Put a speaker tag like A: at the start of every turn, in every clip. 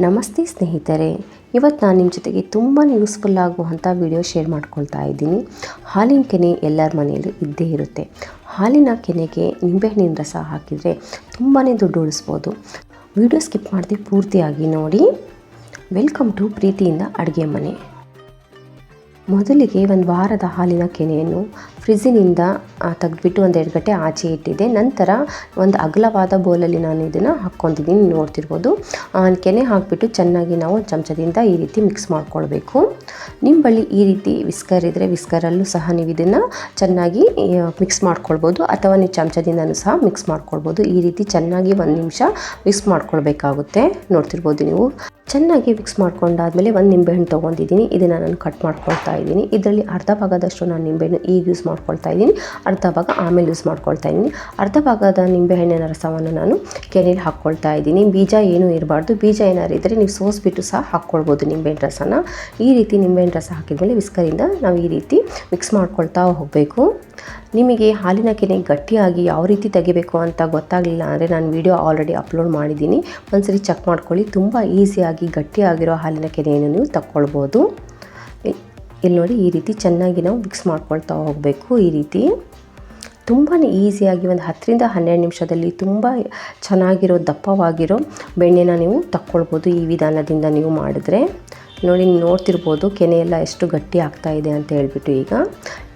A: ನಮಸ್ತೆ ಸ್ನೇಹಿತರೆ. ಇವತ್ತು ನಾನು ನಿಮ್ಮ ಜೊತೆಗೆ ತುಂಬಾ ಯೂಸ್ಫುಲ್ ಆಗುವಂಥ ವಿಡಿಯೋ ಶೇರ್ ಮಾಡ್ಕೊಳ್ತಾ ಇದ್ದೀನಿ. ಹಾಲಿನ ಕೆನೆ ಎಲ್ಲರ ಮನೆಯಲ್ಲೂ ಇದ್ದೇ ಇರುತ್ತೆ. ಹಾಲಿನ ಕೆನೆಗೆ ನಿಂಬೆಹಣ್ಣಿನ ರಸ ಹಾಕಿದರೆ ತುಂಬಾ ದುಡ್ಡು ಉಳಿಸ್ಬೋದು. ವಿಡಿಯೋ ಸ್ಕಿಪ್ ಮಾಡದೆ ಪೂರ್ತಿಯಾಗಿ ನೋಡಿ. ವೆಲ್ಕಮ್ ಟು ಪ್ರೀತಿಯಿಂದ ಅಡುಗೆ ಮನೆ. ಮೊದಲಿಗೆ ಒಂದು ವಾರದ ಹಾಲಿನ ಕೆನೆಯನ್ನು ಫ್ರಿಜ್ಜಿನಿಂದ ತೆಗೆದ್ಬಿಟ್ಟು ಒಂದು ಎರಡು ಗಂಟೆ ಆಚೆ ಇಟ್ಟಿದ್ದೆ. ನಂತರ ಒಂದು ಅಗಲವಾದ ಬೌಲಲ್ಲಿ ನಾನು ಇದನ್ನು ಹಾಕ್ಕೊತಿದ್ದೀನಿ ನೋಡ್ತಿರ್ಬೋದು. ಕೆನೆ ಹಾಕಿಬಿಟ್ಟು ಚೆನ್ನಾಗಿ ನಾವು ಚಮಚದಿಂದ ಈ ರೀತಿ ಮಿಕ್ಸ್ ಮಾಡ್ಕೊಳ್ಬೇಕು. ನಿಮ್ಮ ಬಳಿ ಈ ರೀತಿ ವಿಸ್ಕರ್ ಇದ್ದರೆ ವಿಸ್ಕರಲ್ಲೂ ಸಹ ನೀವು ಇದನ್ನು ಚೆನ್ನಾಗಿ ಮಿಕ್ಸ್ ಮಾಡ್ಕೊಳ್ಬೋದು. ಅಥವಾ ನೀವು ಚಮಚದಿಂದನೂ ಸಹ ಮಿಕ್ಸ್ ಮಾಡ್ಕೊಳ್ಬೋದು. ಈ ರೀತಿ ಚೆನ್ನಾಗಿ ಒಂದು ನಿಮಿಷ ಮಿಕ್ಸ್ ಮಾಡ್ಕೊಳ್ಬೇಕಾಗುತ್ತೆ. ನೋಡ್ತಿರ್ಬೋದು ನೀವು. ಚೆನ್ನಾಗಿ ಮಿಕ್ಸ್ ಮಾಡ್ಕೊಂಡಾದ್ಮೇಲೆ ಒಂದು ನಿಂಬೆಹಣ್ಣು ತೊಗೊಂಡಿದ್ದೀನಿ. ಇದನ್ನು ನಾನು ಕಟ್ ಮಾಡ್ಕೊಳ್ತಾ ಇದ್ದೀನಿ. ಇದರಲ್ಲಿ ಅರ್ಧ ಭಾಗದಷ್ಟು ನಾನು ನಿಂಬೆಹಣ್ಣು ಈಗ ಯೂಸ್ ಮಾಡ್ಕೊಳ್ತಾ ಇದ್ದೀನಿ. ಅರ್ಧ ಭಾಗ ಆಮೇಲೆ ಯೂಸ್ ಮಾಡ್ಕೊಳ್ತಾ ಇದ್ದೀನಿ. ಅರ್ಧ ಭಾಗದ ನಿಂಬೆಹಣ್ಣಿನ ರಸವನ್ನು ನಾನು ಕೆನೆಯಲ್ಲಿ ಹಾಕ್ಕೊಳ್ತಾ ಇದ್ದೀನಿ. ಬೀಜ ಏನೂ ಇರಬಾರ್ದು. ಬೀಜ ಏನಾದ್ರು ಇದ್ದರೆ ನೀವು ಸೋಸ್ಬಿಟ್ಟು ಸಹ ಹಾಕ್ಕೊಳ್ಬೋದು ನಿಂಬೆಹಣ್ಣು ರಸನ. ಈ ರೀತಿ ನಿಂಬೆಹಣ್ಣು ರಸ ಹಾಕಿದ್ಮೇಲೆ ವಿಸ್ಕರಿಂದ ನಾವು ಈ ರೀತಿ ಮಿಕ್ಸ್ ಮಾಡ್ಕೊಳ್ತಾ ಹೋಗಬೇಕು. ನಿಮಗೆ ಹಾಲಿನ ಕೆನೆ ಗಟ್ಟಿಯಾಗಿ ಯಾವ ರೀತಿ ತೆಗಿಬೇಕು ಅಂತ ಗೊತ್ತಾಗಲಿಲ್ಲ ಅಂದರೆ ನಾನು ವಿಡಿಯೋ ಆಲ್ರೆಡಿ ಅಪ್ಲೋಡ್ ಮಾಡಿದ್ದೀನಿ. ಒಂದ್ಸರಿ ಚೆಕ್ ಮಾಡ್ಕೊಳ್ಳಿ. ತುಂಬ ಈಸಿಯಾಗಿ ಗಟ್ಟಿಯಾಗಿರೋ ಹಾಲಿನ ಕೆನೆಯನ್ನು ನೀವು ತಕ್ಕೊಳ್ಬೋದು. ಇಲ್ಲಿ ನೋಡಿ ಈ ರೀತಿ ಚೆನ್ನಾಗಿ ನಾವು ಮಿಕ್ಸ್ ಮಾಡ್ಕೊಳ್ತಾ ಹೋಗಬೇಕು. ಈ ರೀತಿ ತುಂಬಾ ಈಸಿಯಾಗಿ ಒಂದು ಹತ್ತರಿಂದ ಹನ್ನೆರಡು ನಿಮಿಷದಲ್ಲಿ ತುಂಬ ಚೆನ್ನಾಗಿರೋ ದಪ್ಪವಾಗಿರೋ ಬೆಣ್ಣೆನ ನೀವು ತಕ್ಕೊಳ್ಬೋದು ಈ ವಿಧಾನದಿಂದ ನೀವು ಮಾಡಿದ್ರೆ. ನೋಡಿ ನೋಡ್ತಿರ್ಬೋದು ಕೆನೆ ಎಲ್ಲ ಎಷ್ಟು ಗಟ್ಟಿ ಆಗ್ತಾ ಇದೆ ಅಂತ ಹೇಳ್ಬಿಟ್ಟು ಈಗ.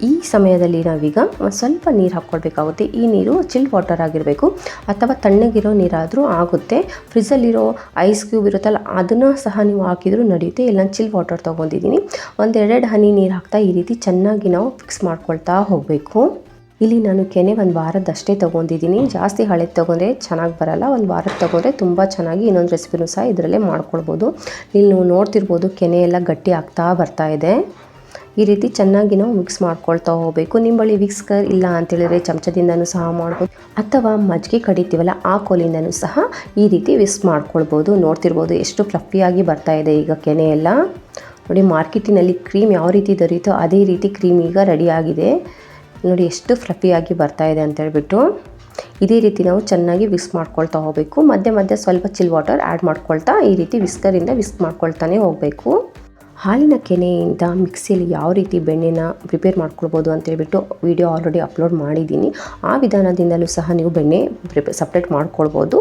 A: ಈ ಸಮಯದಲ್ಲಿ ನಾವೀಗ ಸ್ವಲ್ಪ ನೀರು ಹಾಕ್ಕೊಳ್ಬೇಕಾಗುತ್ತೆ ಈ ನೀರು ಚಿಲ್ ವಾಟರ್ ಆಗಿರಬೇಕು. ಅಥವಾ ತಣ್ಣಗಿರೋ ನೀರಾದರೂ ಆಗುತ್ತೆ. ಫ್ರಿಜ್ಜಲ್ಲಿರೋ ಐಸ್ ಕ್ಯೂಬ್ ಇರುತ್ತಲ್ಲ, ಅದನ್ನು ಸಹ ನೀವು ಹಾಕಿದರೂ ನಡೆಯುತ್ತೆ. ಇಲ್ಲ ಚಿಲ್ ವಾಟರ್ ತೊಗೊಂಡಿದ್ದೀನಿ. ಒಂದೆರಡು ಹನಿ ನೀರು ಹಾಕ್ತಾ ಈ ರೀತಿ ಚೆನ್ನಾಗಿ ನಾವು ಫಿಕ್ಸ್ ಮಾಡ್ಕೊಳ್ತಾ ಹೋಗಬೇಕು. ಇಲ್ಲಿ ನಾನು ಕೆನೆ ಒಂದು ವಾರದಷ್ಟೇ ತೊಗೊಂಡಿದ್ದೀನಿ ಜಾಸ್ತಿ ಹಳೆದು ತೊಗೊಂಡ್ರೆ ಚೆನ್ನಾಗಿ ಬರಲ್ಲ. ಒಂದು ವಾರದ ತೊಗೊಂಡ್ರೆ ತುಂಬ ಚೆನ್ನಾಗಿ ಇನ್ನೊಂದು ರೆಸಿಪಿನೂ ಸಹ ಇದರಲ್ಲೇ ಮಾಡ್ಕೊಳ್ಬೋದು. ಇಲ್ಲಿ ನೀವು ನೋಡ್ತಿರ್ಬೋದು ಕೆನೆ ಎಲ್ಲ ಗಟ್ಟಿ ಆಗ್ತಾ ಬರ್ತಾ ಇದೆ. ಈ ರೀತಿ ಚೆನ್ನಾಗಿ ನಾವು ಮಿಕ್ಸ್ ಮಾಡ್ಕೊಳ್ತಾ ಹೋಗಬೇಕು. ನಿಮ್ಮ ಬಳಿ ವಿಕ್ಸ್ಕರ್ ಇಲ್ಲ ಅಂತೇಳಿದರೆ ಚಮಚದಿಂದನೂ ಸಹ ಮಾಡ್ಬೋದು. ಅಥವಾ ಮಜ್ಜಿಗೆ ಕಡಿತೀವಲ್ಲ, ಆ ಕೋಲಿಂದನೂ ಸಹ ಈ ರೀತಿ ವಿಕ್ಸ್ ಮಾಡ್ಕೊಳ್ಬೋದು. ನೋಡ್ತಿರ್ಬೋದು ಎಷ್ಟು ಫ್ಲಫಿಯಾಗಿ ಬರ್ತಾ ಇದೆ ಈಗ ಕೆನೆ ಎಲ್ಲ. ನೋಡಿ, ಮಾರ್ಕೆಟಿನಲ್ಲಿ ಕ್ರೀಮ್ ಯಾವ ರೀತಿ ದೊರೆಯುತ್ತೋ ಅದೇ ರೀತಿ ಕ್ರೀಮ್ ಈಗ ರೆಡಿಯಾಗಿದೆ ನೋಡಿ ಎಷ್ಟು ಫ್ಲಫಿಯಾಗಿ ಬರ್ತಾ ಇದೆ ಅಂತ ಹೇಳ್ಬಿಟ್ಟು. ಇದೇ ರೀತಿ ನಾವು ಚೆನ್ನಾಗಿ ವಿಸ್ಕ್ ಮಾಡ್ಕೊಳ್ತಾ ಹೋಗಬೇಕು. ಮಧ್ಯೆ ಮಧ್ಯೆ ಸ್ವಲ್ಪ ಚಿಲ್ ವಾಟರ್ ಆ್ಯಡ್ ಮಾಡ್ಕೊಳ್ತಾ ಈ ರೀತಿ ವಿಸ್ಕರಿಂದ ವಿಸ್ಕ್ ಮಾಡ್ಕೊಳ್ತಾನೆ ಹೋಗಬೇಕು. ಹಾಲಿನ ಕೆನೆಯಿಂದ ಮಿಕ್ಸಿಯಲ್ಲಿ ಯಾವ ರೀತಿ ಬೆಣ್ಣೆನ ಪ್ರಿಪೇರ್ ಮಾಡ್ಕೊಳ್ಬೋದು ಅಂತೇಳ್ಬಿಟ್ಟು ವಿಡಿಯೋ ಆಲ್ರೆಡಿ ಅಪ್ಲೋಡ್ ಮಾಡಿದ್ದೀನಿ. ಆ ವಿಧಾನದಿಂದಲೂ ಸಹ ನೀವು ಬೆಣ್ಣೆ ಪ್ರಿಪೇ ಸಪ್ರೇಟ್ ಮಾಡ್ಕೊಳ್ಬೋದು.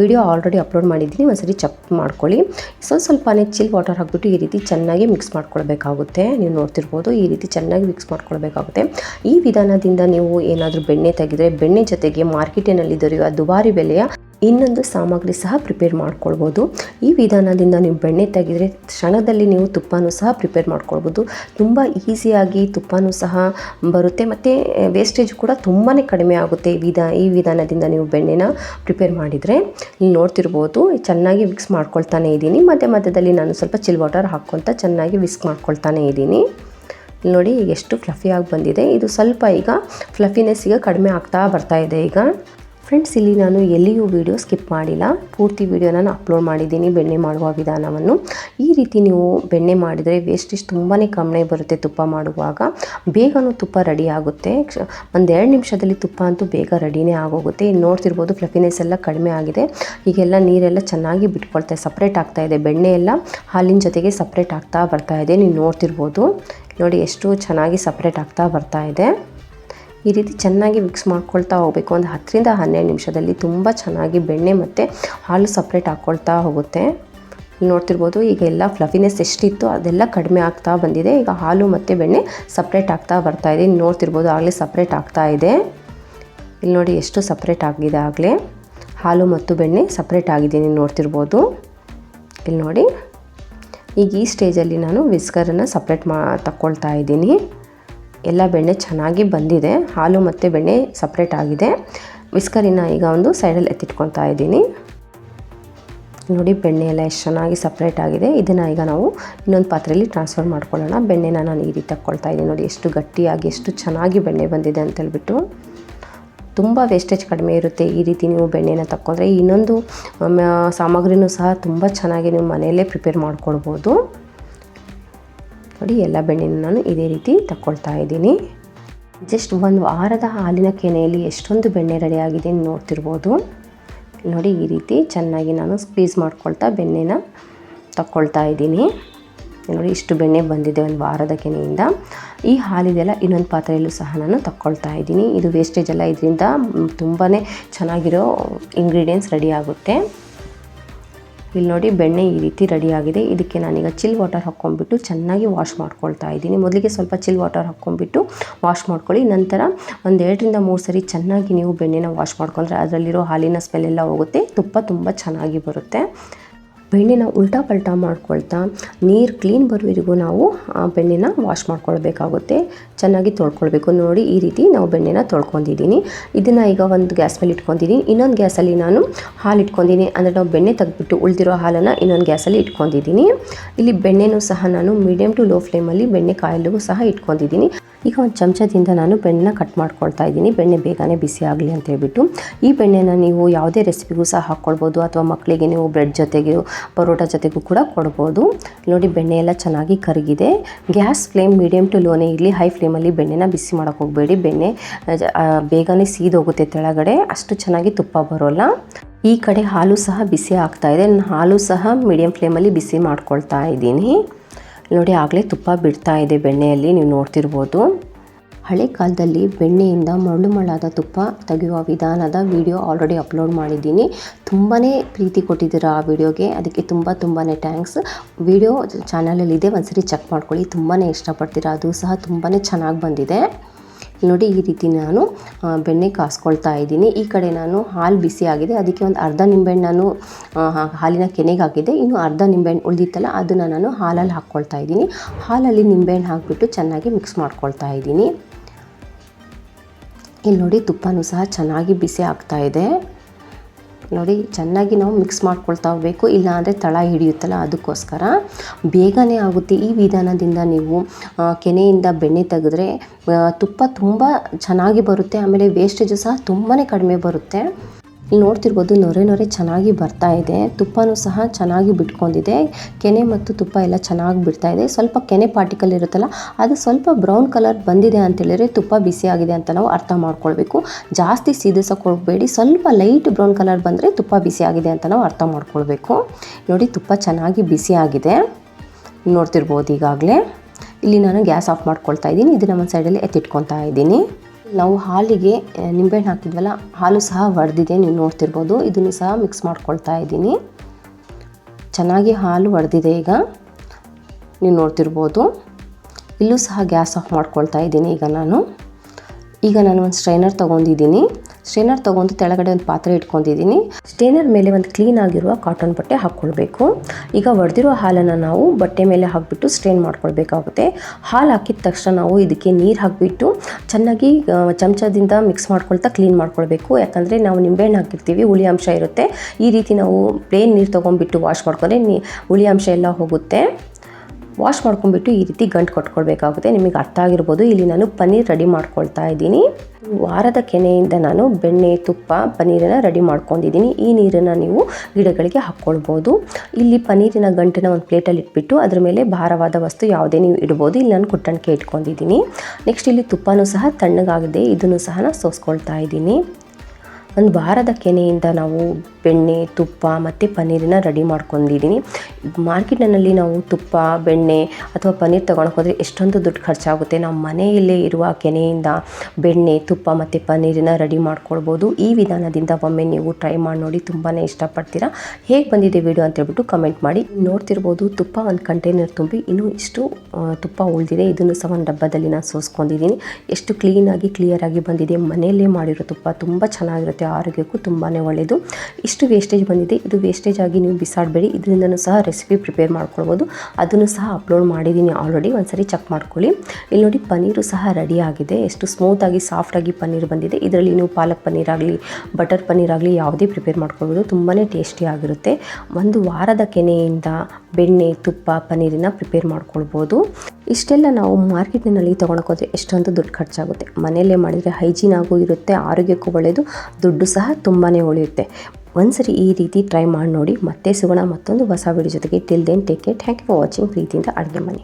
A: ವಿಡಿಯೋ ಆಲ್ರೆಡಿ ಅಪ್ಲೋಡ್ ಮಾಡಿದ್ದೀನಿ. ಒಂದ್ಸರಿ ಚೆಕ್ ಮಾಡ್ಕೊಳ್ಳಿ. ಸ್ವಲ್ಪ ಸ್ವಲ್ಪನೇ ಚಿಲ್ ವಾಟರ್ ಹಾಕ್ಬಿಟ್ಟು ಈ ರೀತಿ ಚೆನ್ನಾಗಿ ಮಿಕ್ಸ್ ಮಾಡ್ಕೊಳ್ಬೇಕಾಗುತ್ತೆ. ನೀವು ನೋಡ್ತಿರ್ಬೋದು ಈ ರೀತಿ ಚೆನ್ನಾಗಿ ಮಿಕ್ಸ್ ಮಾಡ್ಕೊಳ್ಬೇಕಾಗುತ್ತೆ. ಈ ವಿಧಾನದಿಂದ ನೀವು ಏನಾದರೂ ಬೆಣ್ಣೆ ತೆಗೆದರೆ, ಬೆಣ್ಣೆ ಜೊತೆಗೆ ಮಾರ್ಕೆಟಿನಲ್ಲಿ ದೊರೆಯುವ ದುಬಾರಿ ಬೆಲೆಯ ಇನ್ನೊಂದು ಸಾಮಗ್ರಿ ಸಹ ಪ್ರಿಪೇರ್ ಮಾಡ್ಕೊಳ್ಬೋದು. ಈ ವಿಧಾನದಿಂದ ನೀವು ಬೆಣ್ಣೆ ತೆಗೆದರೆ ಕ್ಷಣದಲ್ಲಿ ನೀವು ತುಪ್ಪನೂ ಸಹ ಪ್ರಿಪೇರ್ ಮಾಡ್ಕೊಳ್ಬೋದು. ತುಂಬ ಈಸಿಯಾಗಿ ತುಪ್ಪನೂ ಸಹ ಬರುತ್ತೆ. ಮತ್ತು ವೇಸ್ಟೇಜ್ ಕೂಡ ತುಂಬಾ ಕಡಿಮೆ ಆಗುತ್ತೆ ಈ ವಿಧ, ಈ ವಿಧಾನದಿಂದ ನೀವು ಬೆಣ್ಣೆನ ಪ್ರಿಪೇರ್ ಮಾಡಿದರೆ. ನೀವು ನೋಡ್ತಿರ್ಬೋದು, ಚೆನ್ನಾಗಿ ಮಿಕ್ಸ್ ಮಾಡ್ಕೊಳ್ತಾನೆ ಇದ್ದೀನಿ. ಮಧ್ಯ ಮಧ್ಯದಲ್ಲಿ ನಾನು ಸ್ವಲ್ಪ ಚಿಲ್ ವಾಟರ್ ಹಾಕ್ಕೊತ ಚೆನ್ನಾಗಿ ವಿಸ್ಕ್ ಮಾಡ್ಕೊಳ್ತಾನೆ ಇದ್ದೀನಿ. ನೋಡಿ ಈಗ ಎಷ್ಟು ಫ್ಲಫಿಯಾಗಿ ಬಂದಿದೆ. ಇದು ಸ್ವಲ್ಪ ಈಗ ಫ್ಲಫಿನೆಸ್ ಈಗ ಕಡಿಮೆ ಆಗ್ತಾ ಬರ್ತಾ ಇದೆ ಈಗ. ಫ್ರೆಂಡ್ಸ್ ಇಲ್ಲಿ ನಾನು ಎಲ್ಲಿಯೂ ವಿಡಿಯೋ ಸ್ಕಿಪ್ ಮಾಡಿಲ್ಲ. ಪೂರ್ತಿ ವಿಡಿಯೋ ನಾನು ಅಪ್ಲೋಡ್ ಮಾಡಿದ್ದೀನಿ, ಬೆಣ್ಣೆ ಮಾಡುವ ವಿಧಾನವನ್ನು. ಈ ರೀತಿ ನೀವು ಬೆಣ್ಣೆ ಮಾಡಿದರೆ ವೇಸ್ಟೇಜ್ ತುಂಬಾ ಕಮ್ಮಿ ಬರುತ್ತೆ ತುಪ್ಪ ಮಾಡುವಾಗ. ಬೇಗನೂ ತುಪ್ಪ ರೆಡಿ ಆಗುತ್ತೆ. ಒಂದೆರಡು ನಿಮಿಷದಲ್ಲಿ ತುಪ್ಪ ಅಂತೂ ಬೇಗ ರೆಡಿನೇ ಆಗೋಗುತ್ತೆ. ಇಲ್ಲಿ ನೋಡ್ತಿರ್ಬೋದು ಫ್ಲಫಿನೆಸ್ ಎಲ್ಲ ಕಡಿಮೆ ಆಗಿದೆ. ಈಗೆಲ್ಲ ನೀರೆಲ್ಲ ಚೆನ್ನಾಗಿ ಬಿಟ್ಕೊಳ್ತಾ ಸಪ್ರೇಟ್ ಆಗ್ತಾ ಇದೆ. ಬೆಣ್ಣೆ ಎಲ್ಲ ಹಾಲಿನ ಜೊತೆಗೆ ಸಪ್ರೇಟ್ ಆಗ್ತಾ ಬರ್ತಾ ಇದೆ. ನೀವು ನೋಡ್ತಿರ್ಬೋದು. ನೋಡಿ, ಎಷ್ಟು ಚೆನ್ನಾಗಿ ಸಪ್ರೇಟ್ ಆಗ್ತಾ ಬರ್ತಾ ಇದೆ. ಈ ರೀತಿ ಚೆನ್ನಾಗಿ ಮಿಕ್ಸ್ ಮಾಡ್ಕೊಳ್ತಾ ಹೋಗಬೇಕು. ಒಂದು ಹತ್ತರಿಂದ ಹನ್ನೆರಡು ನಿಮಿಷದಲ್ಲಿ ತುಂಬ ಚೆನ್ನಾಗಿ ಬೆಣ್ಣೆ ಮತ್ತು ಹಾಲು ಸಪ್ರೇಟ್ ಹಾಕ್ಕೊಳ್ತಾ ಹೋಗುತ್ತೆ. ನೋಡ್ತಿರ್ಬೋದು ಈಗ ಎಲ್ಲ ಫ್ಲಫಿನೆಸ್ ಎಷ್ಟಿತ್ತು, ಅದೆಲ್ಲ ಕಡಿಮೆ ಆಗ್ತಾ ಬಂದಿದೆ. ಈಗ ಹಾಲು ಮತ್ತು ಬೆಣ್ಣೆ ಸಪ್ರೇಟ್ ಆಗ್ತಾ ಬರ್ತಾ ಇದೆ. ನೋಡ್ತಿರ್ಬೋದು ಆಗಲೇ ಸಪ್ರೇಟ್ ಆಗ್ತಾ ಇದೆ. ಇಲ್ಲಿ ನೋಡಿ ಎಷ್ಟು ಸಪ್ರೇಟ್ ಆಗಿದೆ ಆಗಲೇ. ಹಾಲು ಮತ್ತು ಬೆಣ್ಣೆ ಸಪ್ರೇಟ್ ಆಗಿದೆ ನೀವು ನೋಡ್ತಿರ್ಬೋದು. ಇಲ್ಲಿ ನೋಡಿ. ಈಗ ಈ ಸ್ಟೇಜಲ್ಲಿ ನಾನು ವಿಸ್ಕರನ್ನು ಸಪ್ರೇಟ್ ಮಾ, ತಕ್ಕೊಳ್ತಾ ಇದ್ದೀನಿ. ಎಲ್ಲ ಬೆಣ್ಣೆ ಚೆನ್ನಾಗಿ ಬಂದಿದೆ. ಹಾಲು ಮತ್ತು ಬೆಣ್ಣೆ ಸಪ್ರೇಟ್ ಆಗಿದೆ. ವಿಸ್ಕರಿನ ಈಗ ಒಂದು ಸೈಡಲ್ಲಿ ಎತ್ತಿಟ್ಕೊತಾ ಇದ್ದೀನಿ. ನೋಡಿ, ಬೆಣ್ಣೆ ಎಲ್ಲ ಎಷ್ಟು ಚೆನ್ನಾಗಿ ಸಪ್ರೇಟ್ ಆಗಿದೆ. ಇದನ್ನು ಈಗ ನಾವು ಇನ್ನೊಂದು ಪಾತ್ರೆಯಲ್ಲಿ ಟ್ರಾನ್ಸ್ಫರ್ ಮಾಡ್ಕೊಳ್ಳೋಣ. ಬೆಣ್ಣೆನ ನಾನು ಈ ರೀತಿ ತಗೊಳ್ತಾ ಇದ್ದೀನಿ. ನೋಡಿ, ಎಷ್ಟು ಗಟ್ಟಿಯಾಗಿ, ಎಷ್ಟು ಚೆನ್ನಾಗಿ ಬೆಣ್ಣೆ ಬಂದಿದೆ ಅಂತೇಳ್ಬಿಟ್ಟು ತುಂಬ ವೇಸ್ಟೇಜ್ ಕಡಿಮೆ ಇರುತ್ತೆ ಈ ರೀತಿ ನೀವು ಬೆಣ್ಣೆನ ತಕ್ಕೊಂಡ್ರೆ. ಇನ್ನೊಂದು ಸಾಮಗ್ರಿನೂ ಸಹ ತುಂಬ ಚೆನ್ನಾಗಿ ನೀವು ಮನೆಯಲ್ಲೇ ಪ್ರಿಪೇರ್ ಮಾಡ್ಕೊಳ್ಬೋದು. ನೋಡಿ, ಎಲ್ಲ ಬೆಣ್ಣೆನ ನಾನು ಇದೇ ರೀತಿ ತಗೊಳ್ತಾ ಇದ್ದೀನಿ. ಜಸ್ಟ್ ಒಂದು ವಾರದ ಹಾಲಿನ ಕೆನೆಯಲ್ಲಿ ಎಷ್ಟೊಂದು ಬೆಣ್ಣೆ ರೆಡಿಯಾಗಿದೆ ನೋಡ್ತಿರ್ಬೋದು. ನೋಡಿ, ಈ ರೀತಿ ಚೆನ್ನಾಗಿ ನಾನು ಸ್ಕ್ವೀಸ್ ಮಾಡ್ಕೊಳ್ತಾ ಬೆಣ್ಣೆನ ತಕ್ಕೊಳ್ತಾ ಇದ್ದೀನಿ. ನೋಡಿ, ಇಷ್ಟು ಬೆಣ್ಣೆ ಬಂದಿದೆ ಒಂದು ವಾರದ ಕೆನೆಯಿಂದ. ಈ ಹಾಲಿದೆಲ್ಲ ಇನ್ನೊಂದು ಪಾತ್ರೆಯಲ್ಲೂ ಸಹ ನಾನು ತಕ್ಕೊಳ್ತಾ ಇದ್ದೀನಿ. ಇದು ವೇಸ್ಟೇಜ್ ಎಲ್ಲ ಇದರಿಂದ ತುಂಬಾ ಚೆನ್ನಾಗಿರೋ ಇಂಗ್ರೀಡಿಯೆಂಟ್ಸ್ ರೆಡಿ ಆಗುತ್ತೆ. ಇಲ್ಲಿ ನೋಡಿ ಬೆಣ್ಣೆ ಈ ರೀತಿ ರೆಡಿಯಾಗಿದೆ ಇದಕ್ಕೆ ನಾನೀಗ ಚಿಲ್ ವಾಟರ್ ಹಾಕ್ಕೊಂಡ್ಬಿಟ್ಟು ಚೆನ್ನಾಗಿ ವಾಶ್ ಮಾಡ್ಕೊಳ್ತಾ ಇದ್ದೀನಿ. ಮೊದಲಿಗೆ ಸ್ವಲ್ಪ ಚಿಲ್ ವಾಟರ್ ಹಾಕ್ಕೊಂಡ್ಬಿಟ್ಟು ವಾಶ್ ಮಾಡ್ಕೊಳ್ಳಿ. ನಂತರ ಒಂದು ಎರಡರಿಂದ ಮೂರು ಸರಿ ಚೆನ್ನಾಗಿ ನೀವು ಬೆಣ್ಣೆನ ವಾಶ್ ಮಾಡ್ಕೊಂಡ್ರೆ ಅದರಲ್ಲಿರೋ ಹಾಲಿನ ಸ್ಮೆಲ್ ಎಲ್ಲ ಹೋಗುತ್ತೆ. ತುಪ್ಪ ತುಂಬ ಚೆನ್ನಾಗಿ ಬರುತ್ತೆ. ಬೆಣ್ಣೆನ ಉಲ್ಟಾ ಪಲ್ಟಾ ಮಾಡ್ಕೊಳ್ತಾ ನೀರು ಕ್ಲೀನ್ ಬರುವವರೆಗೂ ನಾವು ಆ ಬೆಣ್ಣೆನ ವಾಶ್ ಮಾಡ್ಕೊಳ್ಬೇಕಾಗುತ್ತೆ. ಚೆನ್ನಾಗಿ ತೊಳ್ಕೊಳ್ಬೇಕು. ನೋಡಿ ಈ ರೀತಿ ನಾವು ಬೆಣ್ಣೆನ ತೊಳ್ಕೊಂಡಿದ್ದೀನಿ. ಇದನ್ನು ಈಗ ಒಂದು ಗ್ಯಾಸ್ ಮೇಲೆ ಇಟ್ಕೊಂಡಿದ್ದೀನಿ. ಇನ್ನೊಂದು ಗ್ಯಾಸಲ್ಲಿ ನಾನು ಹಾಲು ಇಟ್ಕೊಂಡಿದ್ದೀನಿ. ಅಂದರೆ ನಾವು ಬೆಣ್ಣೆ ತೆಗೆದ್ಬಿಟ್ಟು ಉಳಿದಿರೋ ಹಾಲನ್ನು ಇನ್ನೊಂದು ಗ್ಯಾಸಲ್ಲಿ ಇಟ್ಕೊಂಡಿದ್ದೀನಿ. ಇಲ್ಲಿ ಬೆಣ್ಣೆನೂ ಸಹ ನಾನು ಮೀಡಿಯಮ್ ಟು ಲೋ ಫ್ಲೇಮಲ್ಲಿ ಬೆಣ್ಣೆ ಕಾಯಲ್ಲಿಗೂ ಸಹ ಇಟ್ಕೊಂಡಿದ್ದೀನಿ. ಈಗ ಒಂದು ಚಮಚದಿಂದ ನಾನು ಬೆಣ್ಣೆನ ಕಟ್ ಮಾಡ್ಕೊಳ್ತಾ ಇದ್ದೀನಿ. ಬೆಣ್ಣೆ ಬೇಗನೆ ಬಿಸಿ ಆಗಲಿ ಅಂತ ಹೇಳ್ಬಿಟ್ಟು. ಈ ಬೆಣ್ಣೆನ ನೀವು ಯಾವುದೇ ರೆಸಿಪಿಗೂ ಸಹ ಹಾಕ್ಕೊಳ್ಬೋದು. ಅಥವಾ ಮಕ್ಕಳಿಗೆ ನೀವು ಬ್ರೆಡ್ ಜೊತೆಗೆ ಪರೋಟ ಜೊತೆಗೂ ಕೂಡ ಕೊಡ್ಬೋದು. ನೋಡಿ, ಬೆಣ್ಣೆ ಎಲ್ಲ ಚೆನ್ನಾಗಿ ಕರಗಿದೆ. ಗ್ಯಾಸ್ ಫ್ಲೇಮ್ ಮೀಡಿಯಮ್ ಟು ಲೋನೇ ಇರಲಿ. ಹೈ ಫ್ಲೇಮಲ್ಲಿ ಬೆಣ್ಣೆನ ಬಿಸಿ ಮಾಡೋಕ್ಕೆ ಹೋಗಬೇಡಿ. ಬೆಣ್ಣೆ ಬೇಗನೆ ಸೀದೋಗುತ್ತೆ ಕೆಳಗಡೆ ಅಷ್ಟು ಚೆನ್ನಾಗಿ ತುಪ್ಪ ಬರೋಲ್ಲ. ಈ ಕಡೆ ಹಾಲು ಸಹ ಬಿಸಿ ಆಗ್ತಾ ಇದೆ. ನಾನು ಹಾಲು ಸಹ ಮೀಡಿಯಮ್ ಫ್ಲೇಮಲ್ಲಿ ಬಿಸಿ ಮಾಡ್ಕೊಳ್ತಾ ಇದ್ದೀನಿ. ನೋಡಿ, ಆಗಲೇ ತುಪ್ಪ ಬಿಡ್ತಾ ಇದೆ ಬೆಣ್ಣೆಯಲ್ಲಿ. ನೀವು ನೋಡ್ತಿರ್ಬೋದು. ಹಳೆ ಕಾಲದಲ್ಲಿ ಬೆಣ್ಣೆಯಿಂದ ಮರಳು ಮರಳಾದ ತುಪ್ಪ ತೆಗೆಯುವ ವಿಧಾನದ ವಿಡಿಯೋ ಆಲ್ರೆಡಿ ಅಪ್ಲೋಡ್ ಮಾಡಿದ್ದೀನಿ. ತುಂಬಾ ಪ್ರೀತಿ ಕೊಟ್ಟಿದ್ದೀರ ಆ ವಿಡಿಯೋಗೆ. ಅದಕ್ಕೆ ತುಂಬ ತುಂಬಾ ಥ್ಯಾಂಕ್ಸ್ ವಿಡಿಯೋ ಚಾನಲಲ್ಲಿದೆ ಒಂದ್ಸರಿ ಚೆಕ್ ಮಾಡ್ಕೊಳ್ಳಿ. ತುಂಬಾ ಇಷ್ಟಪಡ್ತೀರಾ? ಅದು ಸಹ ತುಂಬಾ ಚೆನ್ನಾಗಿ ಬಂದಿದೆ. ನೋಡಿ, ಈ ರೀತಿ ನಾನು ಬೆಣ್ಣೆ ಕಾಸ್ಕೊಳ್ತಾ ಇದ್ದೀನಿ. ಈ ಕಡೆ ನಾನು ಹಾಲು ಬಿಸಿ ಆಗಿದೆ. ಅದಕ್ಕೆ ಒಂದು ಅರ್ಧ ನಿಂಬೆಹಣ್ಣು ನಾನು ಹಾಲಿನ ಕೆನೆಗೆ ಹಾಕಿದ್ದೆ. ಇನ್ನು ಅರ್ಧ ನಿಂಬೆಹಣ್ಣು ಉಳಿದಿತ್ತಲ್ಲ, ಅದನ್ನು ನಾನು ಹಾಲಲ್ಲಿ ಹಾಕ್ಕೊಳ್ತಾ ಇದ್ದೀನಿ. ಹಾಲಲ್ಲಿ ನಿಂಬೆಹಣ್ಣು ಹಾಕಿಬಿಟ್ಟು ಚೆನ್ನಾಗಿ ಮಿಕ್ಸ್ ಮಾಡ್ಕೊಳ್ತಾ ಇದ್ದೀನಿ. ಇಲ್ಲಿ ನೋಡಿ ತುಪ್ಪನೂ ಸಹ ಚೆನ್ನಾಗಿ ಬಿಸಿ ಆಗ್ತಾ ಇದೆ. ನೋಡಿ, ಚೆನ್ನಾಗಿ ನಾವು ಮಿಕ್ಸ್ ಮಾಡ್ಕೊಳ್ತಾ ಹೋಗಬೇಕು. ಇಲ್ಲಾಂದರೆ ತಳ ಹಿಡಿಯುತ್ತಲ್ಲ, ಅದಕ್ಕೋಸ್ಕರ. ಬೇಗನೆ ಆಗುತ್ತೆ ಈ ವಿಧಾನದಿಂದ ನೀವು ಕೆನೆಯಿಂದ ಬೆಣ್ಣೆ ತೆಗೆದ್ರೆ ತುಪ್ಪ ತುಂಬ ಚೆನ್ನಾಗಿ ಬರುತ್ತೆ. ಆಮೇಲೆ ವೇಸ್ಟೇಜು ಸಹ ತುಂಬಾ ಕಡಿಮೆ ಬರುತ್ತೆ. ಇಲ್ಲಿ ನೋಡ್ತಿರ್ಬೋದು ನೊರೆ ನೊರೆ ಚೆನ್ನಾಗಿ ಬರ್ತಾ ಇದೆ. ತುಪ್ಪನೂ ಸಹ ಚೆನ್ನಾಗಿ ಬಿಟ್ಕೊಂಡಿದೆ. ಕೆನೆ ಮತ್ತು ತುಪ್ಪ ಎಲ್ಲ ಚೆನ್ನಾಗಿ ಬಿಡ್ತಾ ಇದೆ. ಸ್ವಲ್ಪ ಕೆನೆ ಪಾರ್ಟಿಕಲ್ ಇರುತ್ತಲ್ಲ, ಅದು ಸ್ವಲ್ಪ ಬ್ರೌನ್ ಕಲರ್ ಬಂದಿದೆ ಅಂತೇಳಿದ್ರೆ ತುಪ್ಪ ಬಿಸಿ ಆಗಿದೆ ಅಂತ ನಾವು ಅರ್ಥ ಮಾಡ್ಕೊಳ್ಬೇಕು. ಜಾಸ್ತಿ ಸೀದಿಸೋಕೆ ಸ್ವಲ್ಪ ಲೈಟ್ ಬ್ರೌನ್ ಕಲರ್ ಬಂದರೆ ತುಪ್ಪ ಬಿಸಿ ಆಗಿದೆ ಅಂತ ನಾವು ಅರ್ಥ ಮಾಡ್ಕೊಳ್ಬೇಕು. ನೋಡಿ, ತುಪ್ಪ ಚೆನ್ನಾಗಿ ಬಿಸಿ ಆಗಿದೆ. ನೋಡ್ತಿರ್ಬೋದು ಈಗಾಗಲೇ. ಇಲ್ಲಿ ನಾನು ಗ್ಯಾಸ್ ಆಫ್ ಮಾಡ್ಕೊಳ್ತಾ ಇದ್ದೀನಿ. ಇದನ್ನು ಒಂದು ಸೈಡಲ್ಲಿ ಎತ್ತಿಟ್ಕೊತಾ ಇದ್ದೀನಿ. ನಾವು ಹಾಲಿಗೆ ನಿಂಬೆಹಣ್ಣು ಹಾಕಿದ್ವಲ್ಲ ಹಾಲು ಸಹ ಒಡೆದಿದೆ, ನೀವು ನೋಡ್ತಿರ್ಬೋದು. ಇದನ್ನು ಸಹ ಮಿಕ್ಸ್ ಮಾಡ್ಕೊಳ್ತಾ ಇದ್ದೀನಿ. ಚೆನ್ನಾಗಿ ಹಾಲು ಒಡೆದಿದೆ ಈಗ. ನೀವು ನೋಡ್ತಿರ್ಬೋದು. ಇಲ್ಲೂ ಸಹ ಗ್ಯಾಸ್ ಆಫ್ ಮಾಡ್ಕೊಳ್ತಾ ಇದ್ದೀನಿ ಈಗ ನಾನು. ಈಗ ನಾನು ಒಂದು ಸ್ಟ್ರೈನರ್ ತೊಗೊಂಡಿದ್ದೀನಿ. ಸ್ಟ್ರೈನರ್ ತೊಗೊಂಡು ತೆಳಗಡೆ ಒಂದು ಪಾತ್ರೆ ಇಟ್ಕೊಂಡಿದ್ದೀನಿ. ಸ್ಟೇನರ್ ಮೇಲೆ ಒಂದು ಕ್ಲೀನ್ ಆಗಿರುವ ಕಾಟನ್ ಬಟ್ಟೆ ಹಾಕ್ಕೊಳ್ಬೇಕು. ಈಗ ಒಡೆದಿರೋ ಹಾಲನ್ನು ನಾವು ಬಟ್ಟೆ ಮೇಲೆ ಹಾಕಿಬಿಟ್ಟು ಸ್ಟ್ರೈನ್ ಮಾಡ್ಕೊಳ್ಬೇಕಾಗುತ್ತೆ. ಹಾಲು ಹಾಕಿದ ತಕ್ಷಣ ನಾವು ಇದಕ್ಕೆ ನೀರು ಹಾಕಿಬಿಟ್ಟು ಚೆನ್ನಾಗಿ ಚಮಚದಿಂದ ಮಿಕ್ಸ್ ಮಾಡ್ಕೊಳ್ತಾ ಕ್ಲೀನ್ ಮಾಡ್ಕೊಳ್ಬೇಕು. ಯಾಕಂದರೆ ನಾವು ನಿಂಬೆಹಣ್ಣು ಹಾಕಿರ್ತೀವಿ, ಹುಳಿ ಅಂಶ ಇರುತ್ತೆ. ಈ ರೀತಿ ನಾವು ಪ್ಲೇನ್ ನೀರು ತೊಗೊಂಡ್ಬಿಟ್ಟು ವಾಶ್ ಮಾಡ್ಕೊಂಡ್ರೆ ನೀ, ಹುಳಿ ಅಂಶ ಎಲ್ಲ ಹೋಗುತ್ತೆ. ವಾಶ್ ಮಾಡ್ಕೊಂಡ್ಬಿಟ್ಟು ಈ ರೀತಿ ಗಂಟು ಕಟ್ಕೊಳ್ಬೇಕಾಗುತ್ತೆ. ನಿಮಗೆ ಅರ್ಥ ಆಗಿರ್ಬೋದು. ಇಲ್ಲಿ ನಾನು ಪನ್ನೀರ್ ರೆಡಿ ಮಾಡ್ಕೊಳ್ತಾ ಇದ್ದೀನಿ. ವಾರದ ಕೆನೆಯಿಂದ ನಾನು ಬೆಣ್ಣೆ, ತುಪ್ಪ, ಪನ್ನೀರನ್ನು ರೆಡಿ ಮಾಡ್ಕೊಂಡಿದ್ದೀನಿ. ಈ ನೀರನ್ನು ನೀವು ಗಿಡಗಳಿಗೆ ಹಾಕ್ಕೊಳ್ಬೋದು. ಇಲ್ಲಿ ಪನ್ನೀರಿನ ಗಂಟನ್ನು ಒಂದು ಪ್ಲೇಟಲ್ಲಿ ಇಟ್ಬಿಟ್ಟು ಅದ್ರ ಮೇಲೆ ಭಾರವಾದ ವಸ್ತು ಯಾವುದೇ ನೀವು ಇಡ್ಬೋದು. ಇಲ್ಲಿ ನಾನು ಕುಟ್ಟಣಿಕೆ ಇಟ್ಕೊಂಡಿದ್ದೀನಿ. ನೆಕ್ಸ್ಟ್ ಇಲ್ಲಿ ತುಪ್ಪನೂ ಸಹ ತಣ್ಣಗಾಗಿದೆ. ಇದನ್ನು ಸಹ ನಾನು ಸೋಸ್ಕೊಳ್ತಾ ಇದ್ದೀನಿ. ಒಂದು ವಾರದ ಕೆನೆಯಿಂದ ನಾವು ಬೆಣ್ಣೆ ತುಪ್ಪ ಮತ್ತು ಪನ್ನೀರನ್ನ ರೆಡಿ ಮಾಡ್ಕೊಂಡಿದ್ದೀನಿ. ಮಾರ್ಕೆಟ್ನಲ್ಲಿ ನಾವು ತುಪ್ಪ, ಬೆಣ್ಣೆ ಅಥವಾ ಪನ್ನೀರ್ ತೊಗೊಳಕ್ಕೆ ಹೋದರೆ ಎಷ್ಟೊಂದು ದುಡ್ಡು ಖರ್ಚಾಗುತ್ತೆ. ನಾವು ಮನೆಯಲ್ಲೇ ಇರುವ ಕೆನೆಯಿಂದ ಬೆಣ್ಣೆ, ತುಪ್ಪ ಮತ್ತು ಪನ್ನೀರನ್ನ ರೆಡಿ ಮಾಡ್ಕೊಳ್ಬೋದು. ಈ ವಿಧಾನದಿಂದ ಒಮ್ಮೆ ನೀವು ಟ್ರೈ ಮಾಡಿ ನೋಡಿ ತುಂಬಾ ಇಷ್ಟಪಡ್ತೀರಾ. ಹೇಗೆ ಬಂದಿದೆ ವಿಡಿಯೋ ಅಂತ ಹೇಳ್ಬಿಟ್ಟು ಕಮೆಂಟ್ ಮಾಡಿ. ನೋಡ್ತಿರ್ಬೋದು ತುಪ್ಪ ಒಂದು ಕಂಟೈನರ್ ತುಂಬಿ ಇನ್ನೂ ಇಷ್ಟು ತುಪ್ಪ ಉಳಿದಿದೆ. ಇದನ್ನು ಸಹ ಒಂದು ಡಬ್ಬದಲ್ಲಿ ನಾನು ಸೋಸ್ಕೊಂಡಿದ್ದೀನಿ. ಎಷ್ಟು ಕ್ಲೀನಾಗಿ ಕ್ಲಿಯರಾಗಿ ಬಂದಿದೆ. ಮನೆಯಲ್ಲೇ ಮಾಡಿರೋ ತುಪ್ಪ ತುಂಬ ಚೆನ್ನಾಗಿರುತ್ತೆ. ಆರೋಗ್ಯಕ್ಕೂ ತುಂಬಾ ಒಳ್ಳೆಯದು ಇಷ್ಟು ವೇಸ್ಟೇಜ್ ಬಂದಿದೆ, ಇದು ವೇಸ್ಟೇಜ್ ಆಗಿ ನೀವು ಬಿಸಾಡಬೇಡಿ. ಇದರಿಂದನೂ ಸಹ ರೆಸಿಪಿ ಪ್ರಿಪೇರ್ ಮಾಡ್ಕೊಳ್ಬೋದು. ಅದನ್ನು ಸಹ ಅಪ್ಲೋಡ್ ಮಾಡಿದ್ದೀನಿ ಆಲ್ರೆಡಿ ಒಂದ್ಸರಿ ಚೆಕ್ ಮಾಡ್ಕೊಳ್ಳಿ. ಇಲ್ಲಿ ನೋಡಿ ಪನ್ನೀರು ಸಹ ರೆಡಿ ಆಗಿದೆ. ಎಷ್ಟು ಸ್ಮೂತಾಗಿ ಸಾಫ್ಟಾಗಿ ಪನ್ನೀರ್ ಬಂದಿದೆ. ಇದರಲ್ಲಿ ನೀವು ಪಾಲಕ್ ಪನ್ನೀರ್ ಆಗಲಿ ಬಟರ್ ಪನ್ನೀರ್ ಆಗಲಿ ಯಾವುದೇ ಪ್ರಿಪೇರ್ ಮಾಡ್ಕೊಳ್ಬೋದು. ತುಂಬಾ ಟೇಸ್ಟಿ ಆಗಿರುತ್ತೆ. ಒಂದು ವಾರದ ಕೆನೆಯಿಂದ ಬೆಣ್ಣೆ, ತುಪ್ಪ ಪನ್ನೀರಿನ ಪ್ರಿಪೇರ್ ಮಾಡ್ಕೊಳ್ಬೋದು. ಇಷ್ಟೆಲ್ಲ ನಾವು ಮಾರ್ಕೆಟ್ನಲ್ಲಿ ತೊಗೊಳಕೋದ್ರೆ ಎಷ್ಟೊಂದು ದುಡ್ಡು ಖರ್ಚಾಗುತ್ತೆ. ಮನೆಯಲ್ಲೇ ಮಾಡಿದರೆ ಹೈಜೀನ್ ಆಗೂ ಇರುತ್ತೆ, ಆರೋಗ್ಯಕ್ಕೂ ಒಳ್ಳೆಯದು ದುಡ್ಡು ಸಹ ತುಂಬಾ ಉಳಿಯುತ್ತೆ. ಒಂದ್ಸರಿ ಈ ರೀತಿ ಟ್ರೈ ಮಾಡಿ ನೋಡಿ, ಮತ್ತೆ ಸಿಗೋಣ ಮತ್ತೊಂದು ಹೊಸ ವಿಡಿಯೋ ಜೊತೆಗೆ. Till then take care thank you for watching ಪ್ರೀತಿಯಿಂದ ಅಡುಗೆ ಮನೆ.